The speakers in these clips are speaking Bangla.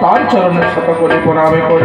তার চরণের শত করে প্রণামে করি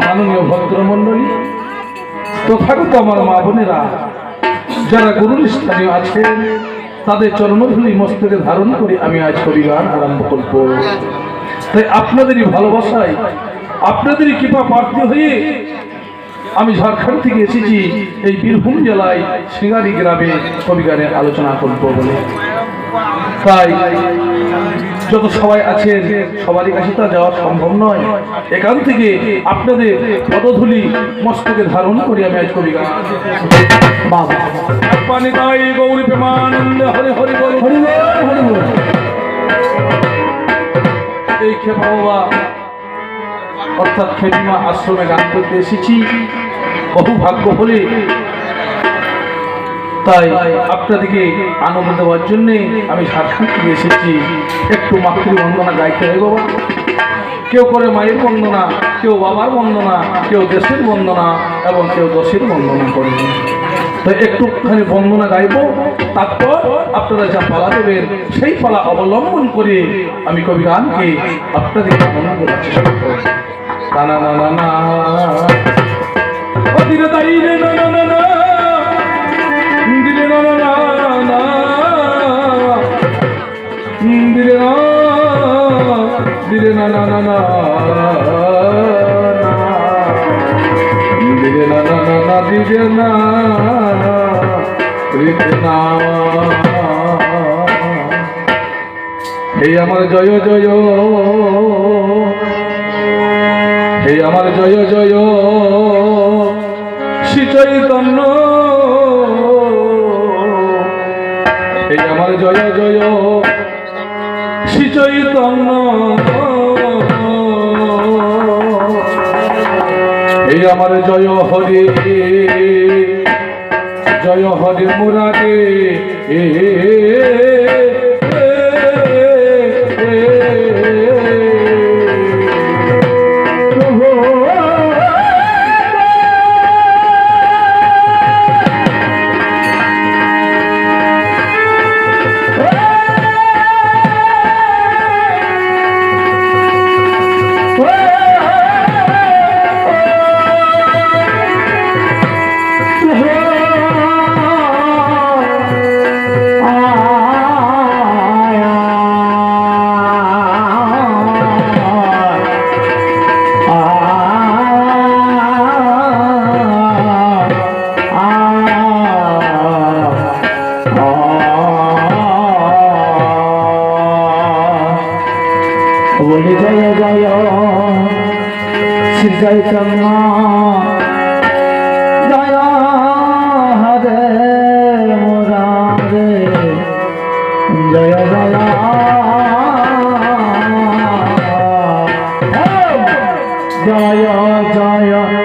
মাননীয় ভদ্রমণ্ডলী তথাগত আমার মা বোনেরা, যারা গুরুর স্থানীয় আছেন, তাদের চরণধুলি মস্তকে ধারণ করে আমি আজ কবিগান আরম্ভ করব। তাই আপনাদেরই ভালোবাসায় আপনাদেরই কৃপা প্রার্থী হয়ে আমি ঝাড়খণ্ড থেকে এসেছি এই বীরভূম জেলায় সিঙ্গারি গ্রামে কবিগানের আলোচনা করব বলে। তাই যত সবাই আছেন সবারই কাছে তা যাওয়া সম্ভব নয়। এখান থেকে আপনাদের পদধূলি মস্তকে ধারণ করি আমি আজ কবি গান। পানি তাই গৌরী প্রেমানন্দ হরে হরি হরি বাবা। অর্থাৎ খেপিমা আশ্রমে গান করতে এসেছি। বহু ভাগ্য হলে। তাই আপনাদেরকে আনন্দ দেওয়ার জন্যে আমি ঝাড়খণ্ড থেকে এসেছি। একটু মাতৃ বন্দনা গাইতে হয় বাবা। কেউ করে মায়ের বন্দনা, কেউ বাবার বন্দনা, কেউ দেশের বন্দনা, এবং কেউ দশের বন্দনা করে। তাই একটুখানি বন্দনা গাইব, তারপর আপনারা যা পালা দেবেন, সেই পালা অবলম্বন করে আমি কবি গানকে আপনাদেরকে আনন্দ দেওয়ার চেষ্টা করব। না না না না না না না না কৃষ্ণ হে আমার জয় জয়। হে আমার জয় জয়। শ্রী চৈতন্য। হে আমার জয় জয়। শ্রী হে আমার জয় হরে। জয় হরে মুরারে। বলি জয় জয়। শ্রী চৈতন্য জয় হরে মুরারে জয় জয় জয়। জয় জয়।